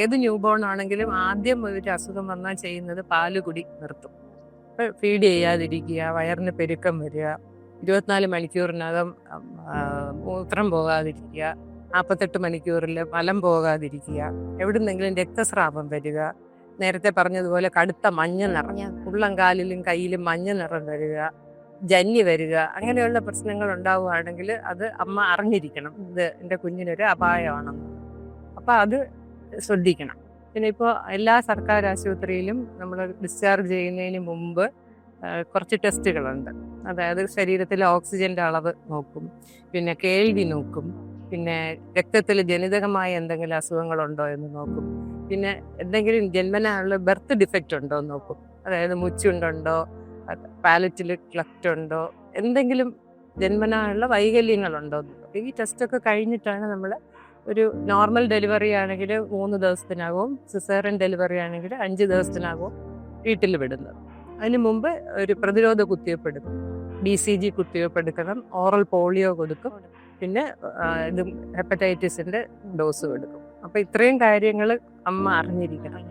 ഏത് ന്യൂബോൺ ആണെങ്കിലും ആദ്യം ഒരു അസുഖം വന്നാൽ ചെയ്യുന്നത് പാലുകുടി നിർത്തും. ഫീഡ് ചെയ്യാതിരിക്കുക വയറിന് പെരുക്കം വരിക ഇരുപത്തിനാല് മണിക്കൂറിനകം മൂത്രം പോകാതിരിക്കുക നാൽപ്പത്തെട്ട് മണിക്കൂറിൽ മലം പോകാതിരിക്കുക എവിടുന്നെങ്കിലും രക്തസ്രാവം വരിക നേരത്തെ പറഞ്ഞതുപോലെ കടുത്ത മഞ്ഞ നിറം ഉള്ളം കാലിലും കയ്യിലും മഞ്ഞ നിറം വരിക ജന്നി വരിക അങ്ങനെയുള്ള പ്രശ്നങ്ങൾ ഉണ്ടാവുകയാണെങ്കിൽ അത് അമ്മ അറിഞ്ഞിരിക്കണം. ഇത് എന്റെ കുഞ്ഞിനൊരു അപായമാണെന്ന്. അപ്പം അത് ശ്രദ്ധിക്കണം. പിന്നെ ഇപ്പോൾ എല്ലാ സർക്കാർ ആശുപത്രിയിലും നമ്മൾ ഡിസ്ചാർജ് ചെയ്യുന്നതിന് മുമ്പ് കുറച്ച് ടെസ്റ്റുകളുണ്ട്. അതായത് ശരീരത്തിലെ ഓക്സിജന്റെ അളവ് നോക്കും പിന്നെ കേൾവി നോക്കും പിന്നെ രക്തത്തിൽ ജനിതകമായ എന്തെങ്കിലും അസുഖങ്ങളുണ്ടോ എന്ന് നോക്കും പിന്നെ എന്തെങ്കിലും ജന്മനായുള്ള ബർത്ത് ഡിഫക്റ്റ് ഉണ്ടോ എന്ന് നോക്കും. അതായത് മുച്ചുണ്ടുണ്ടോ പാലറ്റിൽ ക്ലക്റ്റ് ഉണ്ടോ എന്തെങ്കിലും ജന്മനായുള്ള വൈകല്യങ്ങളുണ്ടോ എന്ന് നോക്കും. ഈ ടെസ്റ്റൊക്കെ കഴിഞ്ഞിട്ടാണ് നമ്മൾ ഒരു നോർമൽ ഡെലിവറി ആണെങ്കിൽ മൂന്ന് ദിവസത്തിനാകും സിസേറിയൻ ഡെലിവറി ആണെങ്കിൽ അഞ്ച് ദിവസത്തിനാകും വീട്ടിൽ വിടുന്നത്. അതിന് മുമ്പ് ഒരു പ്രതിരോധ കുത്തിവയ്പ്പ് എടുക്കും. ബി സി ജി കുത്തിവയ്പ്പ് എടുക്കണം ഓറൽ പോളിയോ കൊടുക്കും പിന്നെ ഇത് ഹെപ്പറ്റൈറ്റിസിന്റെ ഡോസ് കൊടുക്കും. അപ്പൊ ഇത്രയും കാര്യങ്ങൾ അമ്മ അറിഞ്ഞിരിക്കണം.